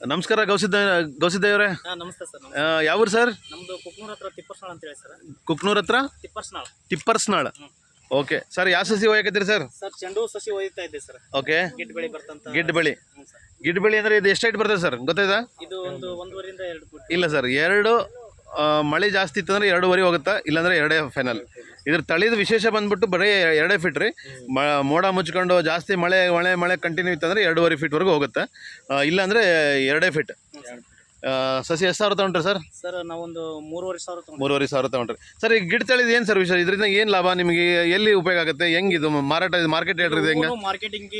ನಮಸ್ಕಾರ ಗೌಸಿದ್ದ ಗೌಸಿದ್ದೇವ್ರೆ ನಮಸ್ತೆ sir ಯಾವ್ರು sir? ನಮ್ದು ಕುಕ್ನೂರ್ ಹತ್ರ ತಿಪ್ಪರ್ಸ್ನಾಳ್ ಅಂತ ಹೇಳಿ ಸರ್. ಕುಕ್ನೂರ್ ಹತ್ರ? ತಿಪ್ಪರ್ಸ್ನಾಳ್. ತಿಪ್ಪರ್ಸ್ನಾಳ್. ಓಕೆ. ಸರ್ ಯಾವ ಸಸಿ ಒಯ್ಯಕತ್ತೀರಿ ಸರ್? ಸರ್ ಚೆಂಡು ಸಸಿ ಒಯ್ತಾ ಇದ್ದೆ ಸರ್. ಓಕೆ. ಗಿಡ್ ಬೆಳಿ ಬರ್ತಂತ ಗಿಡ್ಡ ಬಳಿ. ಗಿಡ್ ಬಳಿ ಅಂದ್ರೆ ಇದು ಎಷ್ಟು ಹೈಟ್ ಬರ್ತದೆ ಸರ್? ಗೊತ್ತಾಯ್ತಾ? ಇದು ಒಂದು ಎರಡು ಇಲ್ಲ ಸರ್ ಎರಡು ಮಳೆ ಜಾಸ್ತಿ ಇತ್ತಂದ್ರೆ ಎರಡೂವರೆ ಹೋಗುತ್ತಾ ಇಲ್ಲಾಂದ್ರೆ ಎರಡೇ ಫೈನಲ್. ಇದ್ರ ತಳಿದ ವಿಶೇಷ ಬಂದ್ಬಿಟ್ಟು ಬರೀ ಎರಡೇ ಫೀಟ್ ರೀ. ಮ ಮೋಡ ಮುಚ್ಕೊಂಡು ಜಾಸ್ತಿ ಮಳೆ ಮಳೆ ಮಳೆ ಕಂಟಿನ್ಯೂ ಇತ್ತಂದ್ರೆ ಎರಡೂವರೆ ಫೀಟ್ವರೆಗೂ ಹೋಗುತ್ತೆ. ಇಲ್ಲಾಂದರೆ ಎರಡೇ ಫೀಟ್ ಸಸಿ ಎಷ್ಟು ಸಾವಿರ ತಗೊಂಡ್ರಿ ಸರ್? ಸರ್ ನಾವೊಂದು ಮೂರುವರೆ ಸಾವಿರ ಮೂರುವರೆ ಸಾವಿರ ತಗೊಂಡ್ರಿ. ಸರ್ ಈ ಗಿಡ ತಳಿದ ಏನು ಸರ್? ವಿಷಯ ಇದರಿಂದ ಏನು ಲಾಭ ನಿಮಗೆ? ಎಲ್ಲಿ ಉಪಯೋಗ ಆಗುತ್ತೆ? ಹೆಂಗೆ ಇದು ಮಾರಾಟ ಮಾರ್ಕೆಟ್ ಹೇಳ್ರಿ ಇದು ಹೆಂಗೆ? ಮಾರ್ಕೆಟಿಂಗ್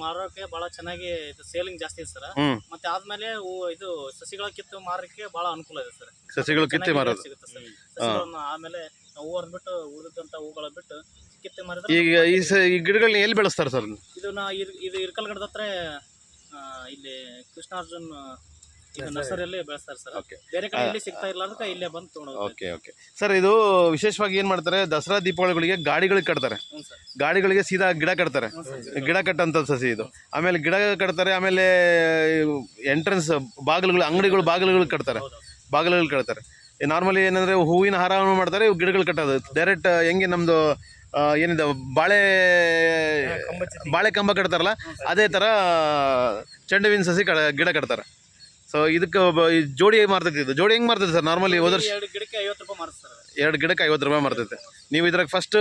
ಮಾರೋಕೆ ಬಹಳ ಚೆನ್ನಾಗಿ ಇದು ಸೇಲಿಂಗ್ ಜಾಸ್ತಿ ಇದೆ ಸರ್. ಮತ್ತೆ ಆದ್ಮೇಲೆ ಇದು ಸಸಿಗಳ ಕಿತ್ತು ಮಾರಕ್ಕೆ ಬಹಳ ಅನುಕೂಲ ಇದೆ ಸರ್. ಸಸಿಗಳು ಕಿತ್ತಿ ಮಾರೋದು. ಸಿಗುತ್ತೆ ಸರ್ ಸಸಿಗಳನ್ನ ಆಮೇಲೆ ಹೂ ಬಿಟ್ಟು ಉಳಿದಂತ ಹೂಗಳ ಬಿಟ್ಟು ಕಿತ್ತೆ ಮಾರಿದ್ರೆ ಈಗ ಈ ಸ ಈ ಗಿಡಗಳನ್ನ ಎಲ್ಲಿ ಬೆಳೆಸ್ತಾರೆ ಸರ್? ಇದು ನಾ ಇರ್- ಇದು ಇರ್ಕಲ್ಗಡದ ಹತ್ರ ಆ, ಇಲ್ಲಿ ಕೃಷ್ಣಾರ್ಜುನ್ ಇದು ನರ್ಸರಿಯಲ್ಲಿ ಬೆಳೆಸ್ತಾರೆ ಸರ್. ಓಕೆ. ಬೇರೆ ಕಡೆ ಇಲ್ಲಿ ಸಿಗ್ತಾ ಇಲ್ಲ ಅದಕ್ಕೆ ಇಲ್ಲೇ ಬಂದು ತೊಗೊಂಡು ಓಕೆ ಓಕೆ. ಸರ್ ಇದು ವಿಶೇಷವಾಗಿ ಏನು ಮಾಡ್ತಾರೆ ದಸರಾ ದೀಪಾವಳಿಗಳಿಗೆ ಗಾಡಿಗಳಿಗೆ ಕಟ್ತಾರೆ. ಹ್ಞೂ ಸರ್. ಗಾಡಿಗಳಿಗೆ ಸೀದಾ ಗಿಡ ಕಟ್ತಾರೆ. ಗಿಡ ಕಟ್ಟಂತ ಸಸಿ ಇದು. ಆಮೇಲೆ ಗಿಡ ಕಟ್ತಾರೆ ಆಮೇಲೆ ಎಂಟ್ರೆನ್ಸ್ ಬಾಗಿಲುಗಳು ಅಂಗಡಿಗಳು ಬಾಗಿಲುಗಳು ಕಟ್ತಾರೆ. ಬಾಗಿಲುಗಳು ಕಟ್ತಾರೆ. ನಾರ್ಮಲಿ ಏನಂದ್ರೆ ಹೂವಿನ ಹಾರವನ್ನು ಮಾಡ್ತಾರೆ ಇವು ಗಿಡಗಳು ಕಟ್ಟೋದು. ಡೈರೆಕ್ಟ್ ಹೆಂಗೆ ನಮ್ಮದು ಏನಿದೆ ಬಾಳೆ ಬಾಳೆ ಕಂಬ ಕಟ್ತಾರಲ್ಲ ಅದೇ ಥರ ಚೆಂಡು ಹೂವಿನ ಸಸಿ ಕಡ ಗಿಡ ಕಟ್ತಾರೆ. ಸೊ ಇದಕ್ಕೆ ಜೋಡಿ ಮಾರ್ತೈತಿ ಇದು? ಜೋಡಿ ಹೆಂಗೆ ಮಾರ್ತೈತೆ ಸರ್ ನಾರ್ಮಲಿ ಹೋದ ವರ್ಷ ಎರಡು ಗಿಡಕ್ಕೆ ಐವತ್ತು ರೂಪಾಯಿ ಮಾರ್ತಾರೆ ಎರಡು ಗಿಡಕ್ಕೆ ಐವತ್ತು ರೂಪಾಯಿ ಮಾರ್ತೈತೆ. ನೀವು ಇದ್ರಾಗ ಫಸ್ಟ್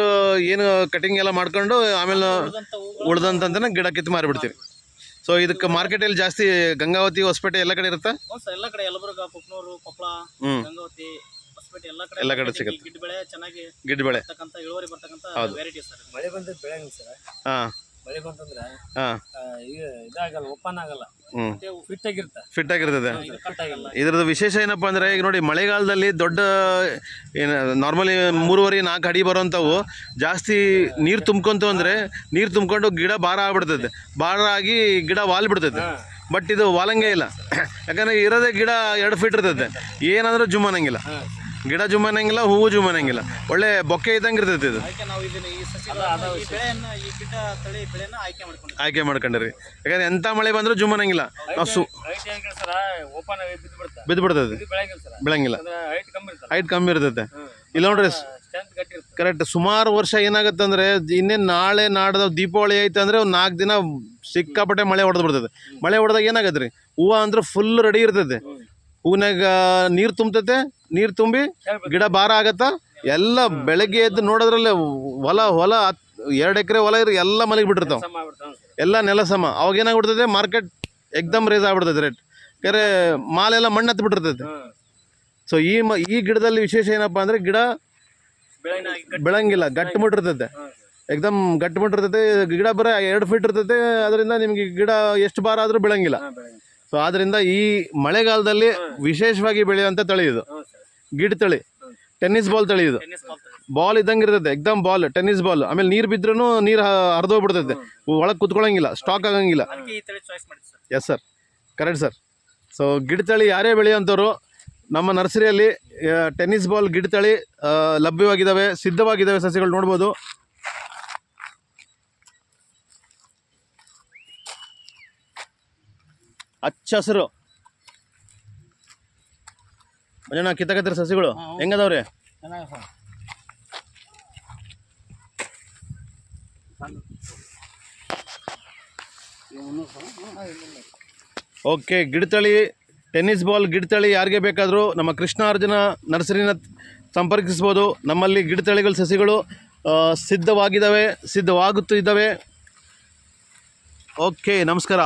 ಏನು ಕಟಿಂಗ್ ಎಲ್ಲ ಮಾಡ್ಕೊಂಡು ಆಮೇಲೆ ಉಳಿದಂತ ಹೂಗಳು ಉಳ್ದಂತಂದ್ರೆ ಗಿಡ ಕಿತ್ತು ಮಾರಿಬಿಡ್ತೀರಿ. ಸೊ ಇದಕ್ಕೆ ಮಾರ್ಕೆಟಲ್ಲಿ ಜಾಸ್ತಿ ಗಂಗಾವತಿ ಹೊಸಪೇಟೆ ಎಲ್ಲ ಕಡೆ ಇರುತ್ತಾ? ಹ್ಞೂ ಸರ್ ಎಲ್ಲ ಕಡೆ ಯಲಬುರ್ಗ ಕುಕ್ನೂರು ಕೊಪ್ಪಳ ಹ್ಮ್. ಗಂಗಾವತಿ ಹೊಸಪೇಟೆ ಎಲ್ಲ ಕಡೆ ಎಲ್ಲ ಕಡೆ ಸಿಗುತ್ತೆ. ಗಿಡ್ ಬೆಳೆ ಚೆನ್ನಾಗಿ ಗಿಡ್ಡ ಬೆಳೆ ಬರ್ತಕ್ಕಂಥ ಇಳುವರಿ ಬರ್ತಕ್ಕಂಥ ವೆರೈಟಿ ಸರ್ ಮಳೆ ಬಂದ್ರೆ ಬೆಳೆಯಂಗಿಲ್ಲ ಸರ್? ಹಾಂ. ಮಳೆ ಬಂತಂದ್ರೆ ಹಾಂ. ಆ, ಈಗ ಇದಾಗಲ್ಲ ಓಪನ್ ಆಗಲ್ಲ. ಹ್ಞೂ ಫಿಟ್ ಆಗಿರ್ತ ಫಿಟ್ ಆಗಿರ್ತದೆ. ಕಟ್ ಇದ್ರದ್ದು ವಿಶೇಷ ಏನಪ್ಪ ಅಂದರೆ ಈಗ ನೋಡಿ ಮಳೆಗಾಲದಲ್ಲಿ ದೊಡ್ಡ ಏನು ನಾರ್ಮಲಿ ಮೂರುವರೆ ನಾಲ್ಕು ಅಡಿ ಬರೋಂಥವು ಜಾಸ್ತಿ ನೀರು ತುಂಬ್ಕೊಂತು ಅಂದರೆ ನೀರು ತುಂಬ್ಕೊಂಡು ಗಿಡ ಭಾರ ಆಗ್ಬಿಡ್ತದೆ. ಭಾರ ಆಗಿ ಗಿಡ ವಾಲ್ ಬಿಡ್ತದೆ ಬಟ್ ಇದು ವಾಲಂಗೇ ಇಲ್ಲ. ಯಾಕಂದ್ರೆ ಇರೋದೇ ಗಿಡ ಎರಡು ಫೀಟ್ ಇರ್ತದೆ. ಏನಾದರೂ ಜುಮ್ಮನಂಗಿಲ್ಲ ಗಿಡ ಜುಮ್ ಅನ್ನಂಗಿಲ್ಲ ಹೂವು ಜುಮ್ ಅನ್ನಂಗಿಲ್ಲ. ಒಳ್ಳೆ ಬೊಕ್ಕೆ ಇದ್ದಂಗೆ ಇರ್ತೈತಿ ಇದು. ಅದಕ್ಕೆ ನಾವು ಇದನ್ನ ಈ ಸಸಿ. ಈ ಬೆಳೆಯನ್ನ ಈ ಗಿಡ ತಳಿ ಬೆಳೆಯನ್ನ ಆಯ್ಕೆ ಆಯ್ಕೆ ಮಾಡ್ಕೊಂಡ್ರಿ. ಯಾಕಂದ್ರೆ ಎಂಥ ಮಳೆ ಬಂದರೂ ಜುಮ್ ಅನ್ನಂಗಿಲ್ಲ. ನಾವು ಸು ಹೈಟ್ ಹೆಂಗಿಲ್ಲ ಸರ್ ಓಪನ್ ಆಗಿ ಬಿದ್ದು ಬಿಡ್ತಾ. ಬಿದ್ದು ಬಿಡ್ತೈತೆ ಇದು ಬೆಳೆಯಂಗಿಲ್ಲ ಸರ್. ಬೆಳಂಗಿಲ್ಲ. ಅಂದ್ರೆ ಹೈಟ್ ಕಮ್ಮಿ ಇರ್ತಲ್ಲ ಹೈಟ್ ಕಮ್ಮಿ ಇರ್ತೈತೆ. ಇಲ್ಲ ನೋಡ್ರಿ ಸ್ಟ್ರೆಂತ್ ಗಟ್ಟಿ ಇರ್ತದೆ. ಕರೆಕ್ಟ್ ಸುಮಾರು ವರ್ಷ ಏನಾಗುತ್ತೆ ಅಂದ್ರೆ ಇನ್ನೇನು ನಾಳೆ ನಾಡ್ದ ದೀಪಾವಳಿ ಐತೆ ಅಂದ್ರೆ ಒಂದು ನಾಲ್ಕು ದಿನ ಸಿಕ್ಕಾಪಟ್ಟೆ ಮಳೆ ಹೊಡೆದು ಬಿಡ್ತದೆ ಮಳೆ ಹೊಡೆದಾಗ ಏನಾಗತ್ತೆ ರೀ ಹೂವು ಅಂದ್ರೆ ಫುಲ್ ರೆಡಿ ಇರ್ತೈತೆ. ಹೂವಿನಾಗ ನೀರು ತುಂಬತೈತೆ? ನೀರು ತುಂಬಿ ಗಿಡ ಭಾರ ಆಗತ್ತಾ? ಎಲ್ಲ ಬೆಳಗ್ಗೆ ಎದ್ದು ನೋಡೋದ್ರಲ್ಲೇ ಹೊಲ ಹೊಲ ಎರಡು ಎಕರೆ ಹೊಲ ಇರೋ ಎಲ್ಲ ಮಲಗಿ ಬಿಟ್ಟಿರ್ತಾವೆ. ಎಲ್ಲ ನೆಲ ಸಮ ಅವಾಗ ಏನಾಗ್ಬಿಡ್ತೈತೆ? ಮಾರ್ಕೆಟ್ ಎಕ್ದಮ್ ರೇಸ್ ಆಗ್ಬಿಡ್ತೈತೆ ರೇಟ್ ಯಾಕಂದರೆ ಮಾಲೆಲ್ಲ ಮಣ್ಣು ಹತ್ತು ಬಿಟ್ಟಿರ್ತೈತೆ. ಸೊ ಈ ಮ ಈ ಗಿಡದಲ್ಲಿ ವಿಶೇಷ ಏನಪ್ಪ ಅಂದರೆ ಗಿಡ ಬೆಳಂಗಿಲ್ಲ ಗಟ್ಟು ಮುಟ್ಟಿರ್ತೈತೆ ಎಕ್ದಮ್ ಗಟ್ಟು ಮುಟ್ಟಿರ್ತೈತೆ ಗಿಡ ಬರೀ ಎರಡು ಫೀಟ್ ಇರ್ತೈತೆ. ಅದರಿಂದ ನಿಮಗೆ ಗಿಡ ಎಷ್ಟು ಬಾರ ಆದರೂ ಬೆಳಂಗಿಲ್ಲ. ಸೊ ಆದ್ದರಿಂದ ಈ ಮಳೆಗಾಲದಲ್ಲಿ ವಿಶೇಷವಾಗಿ ಬೆಳೆಯುವಂಥ ತಳಿ ಇದು ಗಿಡ ತಳಿ ಟೆನ್ನಿಸ್ ಬಾಲ್ ತಳಿ ಇದು ಬಾಲ್ ಇದ್ದಂಗೆ ಇರ್ತೈತೆ ಎಕ್ದಮ್ ಬಾಲ್ ಟೆನ್ನಿಸ್ ಬಾಲ್. ಆಮೇಲೆ ನೀರು ಬಿದ್ರೂ ನೀರು ಹರಿದೋಗ್ಬಿಡ್ತೈತೆ. ಒಳಗೆ ಕುತ್ಕೊಳ್ಳಂಗಿಲ್ಲ ಸ್ಟಾಕ್ ಆಗಂಗಿಲ್ಲ. Yes sir correct sir so ಗಿಡ ತಳಿ ಯಾರೇ ಬೆಳೆಯುವಂಥವ್ರು ನಮ್ಮ ನರ್ಸರಿಯಲ್ಲಿ ಟೆನ್ನಿಸ್ ಬಾಲ್ ಗಿಡ ತಳಿ ಲಭ್ಯವಾಗಿದ್ದಾವೆ ಸಿದ್ಧವಾಗಿದ್ದಾವೆ ಸಸ್ಯಗಳು ನೋಡ್ಬೋದು. ಹಚ್ಚ ಹಸಿರು. ಮಂಜಣ್ಣ ಕಿತ್ತಕತ್ತಿರ ಸಸಿಗಳು. ಹೆಂಗದವ್ರಿ? ಓಕೆ ಗಿಡತಳಿ ಟೆನ್ನಿಸ್ ಬಾಲ್ ಗಿಡತಳಿ ಯಾರಿಗೆ ಬೇಕಾದರೂ ನಮ್ಮ ಕೃಷ್ಣಾರ್ಜುನ ನರ್ಸರಿನ ಸಂಪರ್ಕಿಸ್ಬೋದು. ನಮ್ಮಲ್ಲಿ ಗಿಡತಳಿಗಳ ಸಸಿಗಳು ಸಿದ್ಧವಾಗಿದ್ದಾವೆ ಸಿದ್ಧವಾಗುತ್ತಿದ್ದಾವೆ. ಓಕೆ ನಮಸ್ಕಾರ.